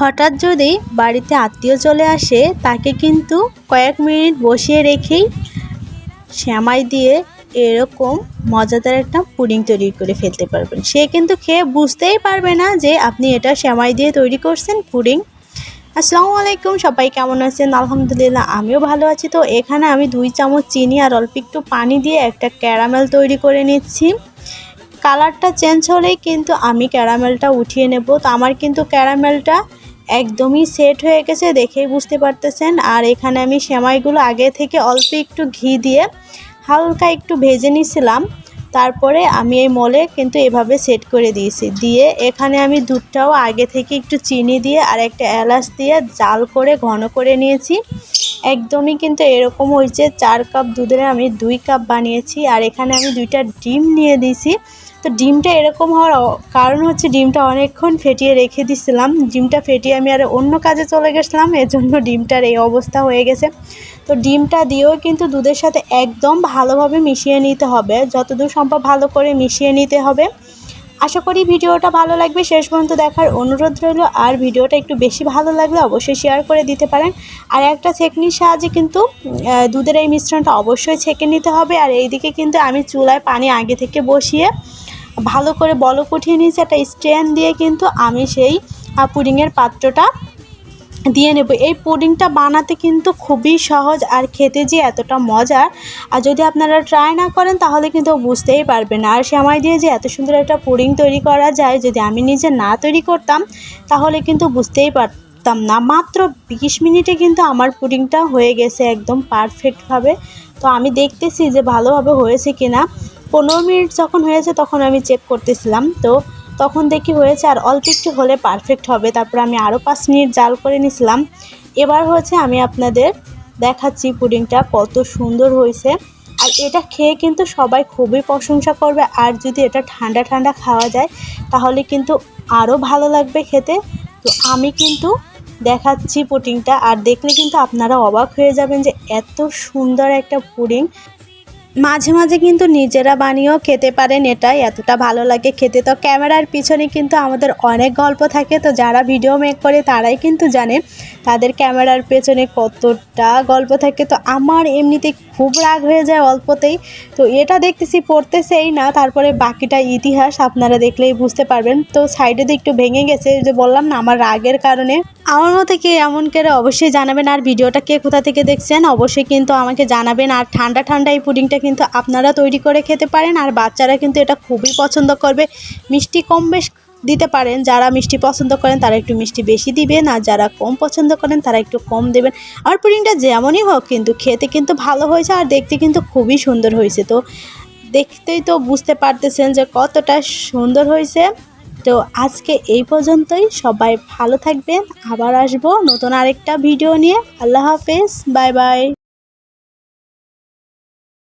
হঠাৎ যদি বাড়িতে আত্মীয় চলে আসে, তাকে কিন্তু কয়েক মিনিট বসিয়ে রেখেই শ্যামাই দিয়ে এরকম মজাদার একটা পুডিং তৈরি করে ফেলতে পারবেন। সে কিন্তু খেয়ে বুঝতেই পারবে না যে আপনি এটা শ্যামাই দিয়ে তৈরি করছেন পুডিং। আসসালামু আলাইকুম, সবাই কেমন আছেন? আলহামদুলিল্লাহ, আমিও ভালো আছি। তো এখানে আমি দুই চামচ চিনি আর অল্প একটু পানি দিয়ে একটা ক্যারামেল তৈরি করে নিচ্ছি। কালারটা চেঞ্জ হলেই কিন্তু আমি ক্যারামেলটা উঠিয়ে নেব। তো আমার কিন্তু ক্যারামেলটা একদমই সেট হয়ে গেছে, দেখেই বুঝতে পারতেছেন। আর এখানে আমি সেমাইগুলো আগে থেকে অল্প একটু ঘি দিয়ে হালকা একটু ভেজে নিয়েছিলাম তারপরে আমি এই মলে কিন্তু এভাবে সেট করে দিয়েছি। দিয়ে এখানে আমি দুধটাও আগে থেকে একটু চিনি দিয়ে আর একটা এলাচ দিয়ে জাল করে ঘন করে নিয়েছি। একদমই কিন্তু এরকম হয়েছে, চার কাপ দুধের আমি দুই কাপ বানিয়েছি। আর এখানে আমি দুইটা ডিম নিয়ে দিয়েছি। তো ডিমটা এরকম হওয়ার কারণ হচ্ছে ডিমটা অনেকক্ষণ ফেটিয়ে রেখে দিছিলাম। ডিমটা ফেটিয়ে আমি আর অন্য কাজে চলে গেছিলাম, এজন্য ডিমটার এই অবস্থা হয়ে গেছে। তো ডিমটা দিয়েও কিন্তু দুধের সাথে একদম ভালোভাবে মিশিয়ে নিতে হবে। যতদূর সম্ভব ভালো করে মিশিয়ে নিতে হবে। আশা করি ভিডিওটা ভালো লাগবে। শেষ পর্যন্ত দেখার অনুরোধ রইল। আর ভিডিওটা একটু বেশি ভালো লাগলে অবশ্যই শেয়ার করে দিতে পারেন। আর একটা ছেঁকনির সাহায্যে কিন্তু দুধের এই মিশ্রণটা অবশ্যই ছেঁকে নিতে হবে। আর এইদিকে কিন্তু আমি চুলায় পানি আগে থেকে বসিয়ে ভালো করে বলক উঠিয়ে নিয়েছি, একটা স্ট্যান্ড দিয়ে কিন্তু আমি সেই পুডিংয়ের পাত্রটা দিয়ে নেব। এই পুডিংটা বানাতে কিন্তু খুবই সহজ আর খেতে যে এতটা মজার, আর যদি আপনারা ট্রাই না করেন তাহলে কিন্তু বুঝতেই পারবেন। আর সেমাই দিয়ে যে এত সুন্দর একটা পুডিং তৈরি করা যায়, যদি আমি নিজে না তৈরি করতাম তাহলে কিন্তু বুঝতেই পারতাম না। মাত্র বিশ মিনিটে কিন্তু আমার পুডিংটা হয়ে গেছে একদম পারফেক্টভাবে তো আমি দেখতেছি যে ভালোভাবে হয়েছে কিনা। পনেরো মিনিট যখন হয়েছে তখন আমি চেক করতেছিলাম। তো তখন দেখি হয়েছে আর অল্প একটু হলে পারফেক্ট হবে। তারপর আমি আরও পাঁচ মিনিট জাল করে নিছিলাম। এবার হচ্ছে আমি আপনাদের দেখাচ্ছি পুডিংটা কত সুন্দর হয়েছে। আর এটা খেয়ে কিন্তু সবাই খুবই প্রশংসা করবে। আর যদি এটা ঠান্ডা ঠান্ডা খাওয়া যায়, তাহলে কিন্তু আরও ভালো লাগবে খেতে। তো আমি কিন্তু দেখাচ্ছি পুডিংটা। আর দেখলে কিন্তু আপনারা অবাক হয়ে যাবেন যে এত সুন্দর একটা পুডিং। মাঝে মাঝে কিন্তু নিজেরা বানিয়েও খেতে পারেন এটাই। এতটা ভালো লাগে খেতে। তো ক্যামেরার পিছনে কিন্তু আমাদের অনেক গল্প থাকে। তো যারা ভিডিও মেক করে তারাই কিন্তু জানে তাদের ক্যামেরার পেছনে কতটা গল্প থাকে। তো আমার এমনিতে খুব রাগ হয়ে যায় অল্পতেই। তো এটা দেখতেছি পড়তেছেই না। তারপরে বাকিটা ইতিহাস আপনারা দেখলেই বুঝতে পারবেন। তো সাইডে দিয়ে একটু ভেঙে গেছে। যে বললাম না, আমার রাগের কারণে। আমার মতো কে এমন করে অবশ্যই জানাবেন। আর ভিডিওটা কে কোথা থেকে দেখছেন? অবশ্যই কিন্তু আমাকে জানাবেন। আর ঠান্ডা ঠান্ডা এই পুডিংটা কিন্তু আপনারা তৈরি করে খেতে পারেন আর বাচ্চারা কিন্তু এটা খুবই পছন্দ করবে। মিষ্টি কম বেশ দিতে পারেন, যারা মিষ্টি পছন্দ করেন তারা একটু মিষ্টি বেশি দিবেন আর যারা কম পছন্দ করেন তারা একটু কম দেবেন। আর পুডিংটা যেমনই হোক কিন্তু খেতে কিন্তু ভালো হয়েছে আর দেখতে কিন্তু খুবই সুন্দর হয়েছে। তো দেখতেই তো বুঝতে পারতেছেন যে কতটা সুন্দর হয়েছে। তো আজকে এই পর্যন্তই, সবাই ভালো থাকবেন। আবার আসব নতুন আরেকটা ভিডিও নিয়ে। আল্লাহ হাফেজ, বাই বাই।